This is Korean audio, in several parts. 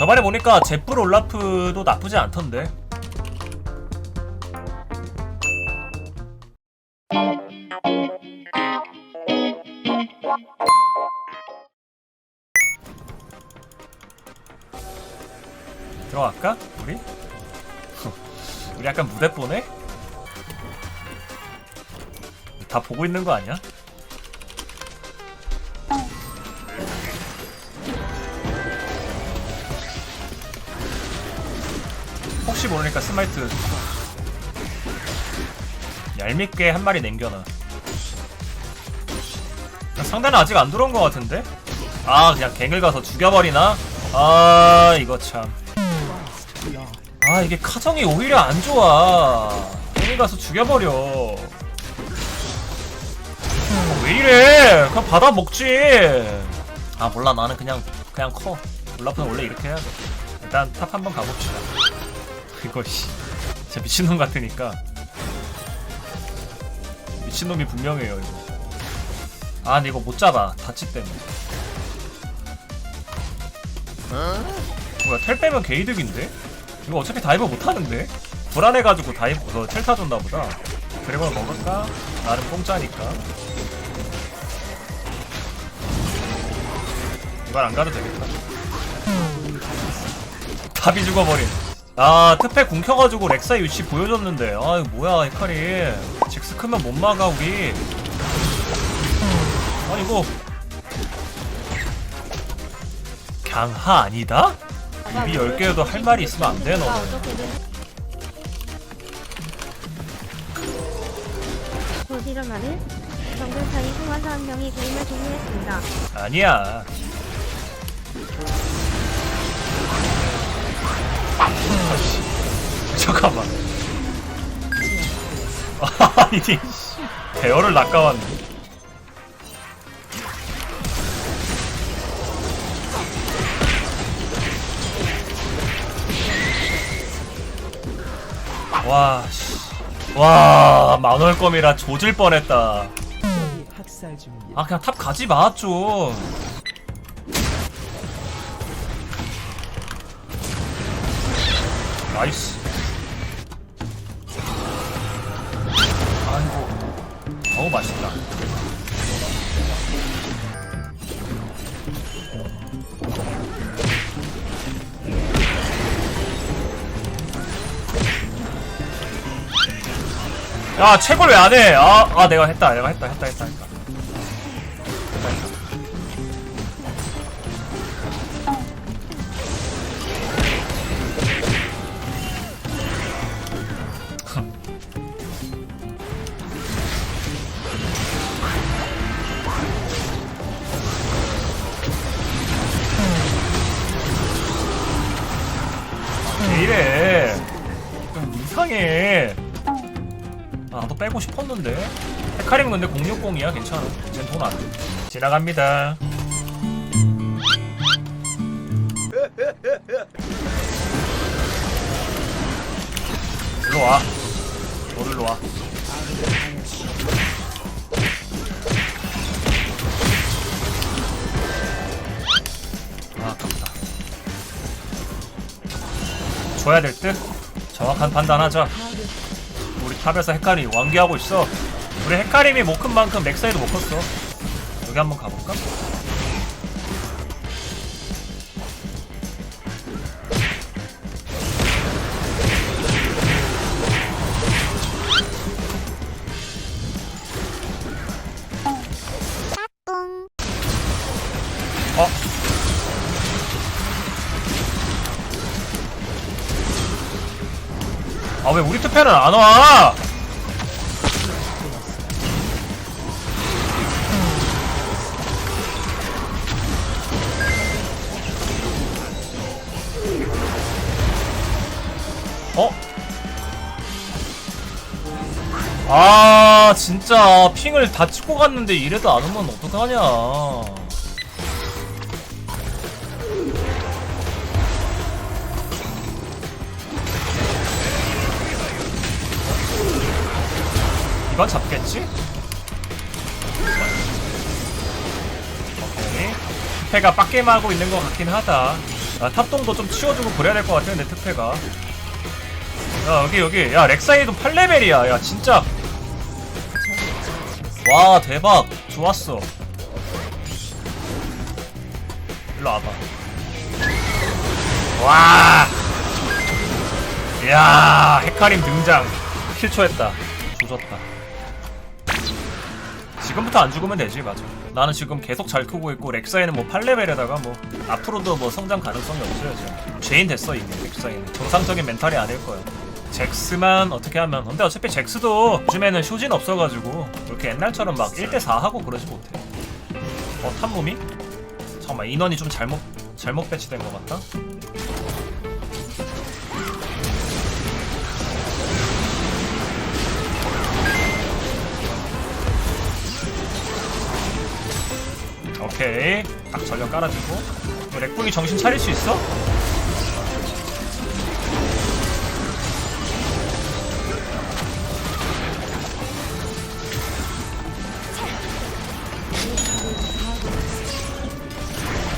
저번에 보니까 제뿔 올라프도 나쁘지 않던데. 들어갈까? 우리? 우리 약간 무대 보네? 다 보고 있는 거 아니야? 혹시 모르니까 스마이트 얄밉게 한 마리 남겨놔. 상대는 아직 안 들어온 것 같은데? 아 그냥 갱을 가서 죽여버리나? 아 이거 참. 아 이게 카정이 오히려 안 좋아. 갱을 가서 죽여버려. 어, 왜 이래? 그냥 받아 먹지. 아 몰라. 나는 그냥 그냥 커. 올라프는 원래 이렇게 해야 돼. 일단 탑 한번 가봅시다 이거 씨. 진짜 미친놈 같으니까. 미친놈이 분명해요 이거. 아 근데 이거 못 잡아. 다치 때문에. 뭐야 텔 빼면 게이득인데? 이거 어차피 다이브 못하는데? 불안해가지고 다이브 어, 텔 타줬나 보다. 드래곤을 먹을까? 나는 공짜니까. 이걸 안 가도 되겠다. 답이 죽어버린 아 특패 궁 켜가지고 렉사 위치 보여줬는데 아 이거 뭐야 헤카리 직스 크면 못 막아 우리 아 이거 강하 아니다? 입이 10개여도 할 말이 있으면 안 돼. 곧 일어나는 정글 사이 후와서 한 명이 게임을 종료했습니다. 아니야 잠깐만 아니 씨. 대어를 낚아왔네 와, 씨. 와, 만월 검이라 조질 뻔했다. 중입니다. 아, 그냥 탑 가지 마, 좀. 나이스. 아이고. 어우, 맛있다. 야, 최골 왜안 해? 아, 아, 내가 했다. 내가. 했다. 했다. 했다. 했다, 왜 이래? 좀 이상해. 아, 나도 빼고 싶었는데. 헤카림 근데 060이야, 괜찮아. 돈안 돼. 지나갑니다. 일로 와. 너를 일로 와. 줘야 될 듯? 정확한 판단하자. 우리 탑에서 헤카리 완기하고 있어. 우리 헤카림이 못 큰 만큼 렉사이도 못 컸어. 여기 한번 가볼까? 아 왜 우리 투표는 안 와? 어? 아 진짜 핑을 다 찍고 갔는데 이래도 안 오면 어떡하냐 이건 잡겠지? 오케이. 패가 빡게임하고 있는 것 같긴 하다. 아 탑동도 좀 치워주고 그래야 될것내 특패가. 야 여기 여기. 야 렉사이도 8레벨이야. 야 진짜. 와 대박. 좋았어. 일로 와봐. 와. 이야 헤카림 등장. 킬 초했다. 조졌다 지금부터 안 죽으면 되지 맞아. 나는 지금 계속 잘 크고 있고 렉사이는 뭐 8레벨에다가 뭐 앞으로도 뭐 성장 가능성이 없어요 지금. 죄인 됐어 이미 렉사이는. 정상적인 멘탈이 아닐 거야 잭스만 어떻게 하면 근데 어차피 잭스도 요즘에는 쇼진 없어가지고 이렇게 옛날처럼 막 1대4 하고 그러지 못해. 어 탑몸이? 잠깐만 인원이 좀 잘못 잘못 배치된 것 같다 오케이 딱 전력 깔아주고 렉붕이 정신 차릴 수 있어?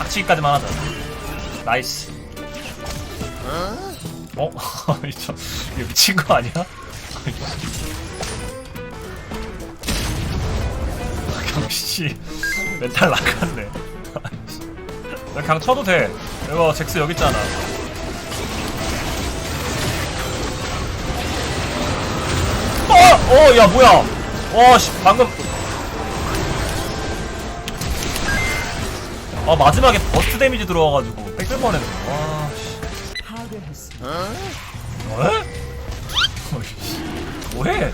박치기까지만 하자 나이스 어? 저, 이거 미친 거 아니야? 경씨 멘탈 나갔네 나 그냥 쳐도 돼 이거 잭스 여기 있잖아 어! 어! 야 뭐야 와 씨, 방금 아 마지막에 버스트 데미지 들어와가지고 뺏길 뻔했네 와 씨. 파괴했습니다. 에? 어이씨, 뭐해?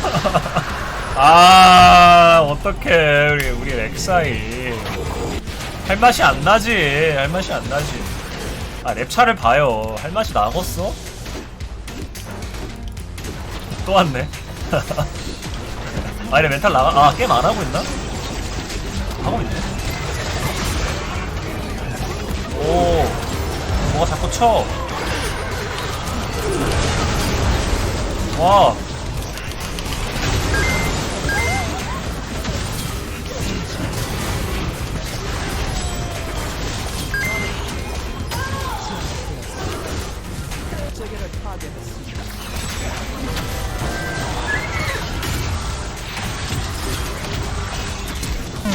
아 어떡해 우리 우리 렉사이 할 맛이 안 나지 할 맛이 안 나지 아 랩차를 봐요 할 맛이 나겠어? 또 왔네 아 이래 멘탈 나가 아 게임 안 하고 있나? 하고 있네. 오, 뭐가 자꾸 쳐. 와.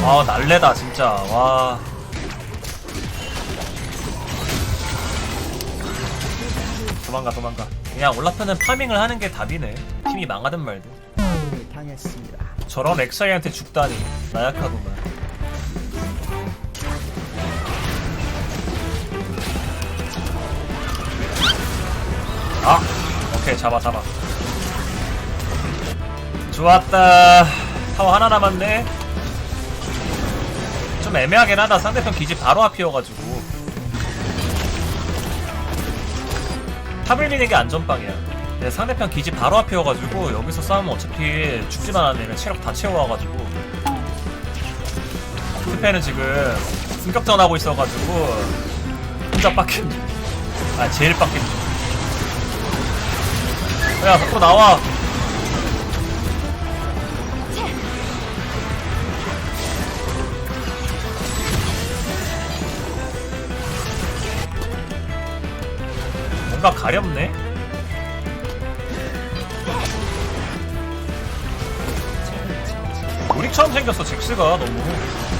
아, 날래다, 진짜. 와. 도망가, 도망가. 그냥 올라프는 파밍을 하는 게 답이네. 팀이 망하든 말든. 당했습니다. 저런 엑사이한테 죽다니. 나약하구만. 아! 오케이, 잡아, 잡아. 좋았다. 타워 하나 남았네. 좀 애매하긴 하다. 상대편 기지 바로 앞이어가지고. 탑을 미는 게 안전빵이야. 네, 상대편 기지 바로 앞이어가지고 여기서 싸우면 어차피 죽지만 않으면 체력 다 채워와가지고 스페는 지금 승격전하고 있어가지고 혼자 빡힌 아 제일 빡힌 야 밖으로 나와. 뭔가 가렵네? 우리처럼 생겼어 잭스가 너무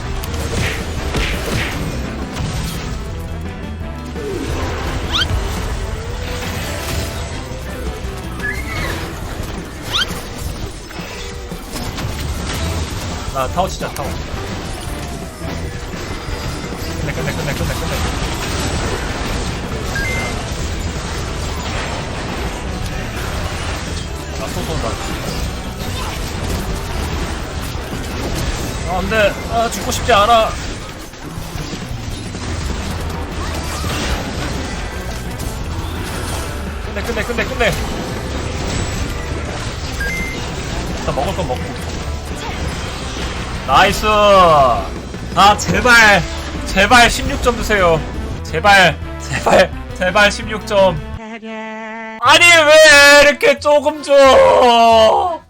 나 타워 치자 타워. 끝내 끝내 끝내 끝내 끝내 아 쏘쏜다. 아 안돼. 아 죽고 싶지 않아. 끝내 끝내 끝내 끝내. 일단 먹을 건 먹고 나이스. 아 제발. 제발 16점 주세요. 제발 제발 제발 16점. 아니 왜 이렇게 조금 줘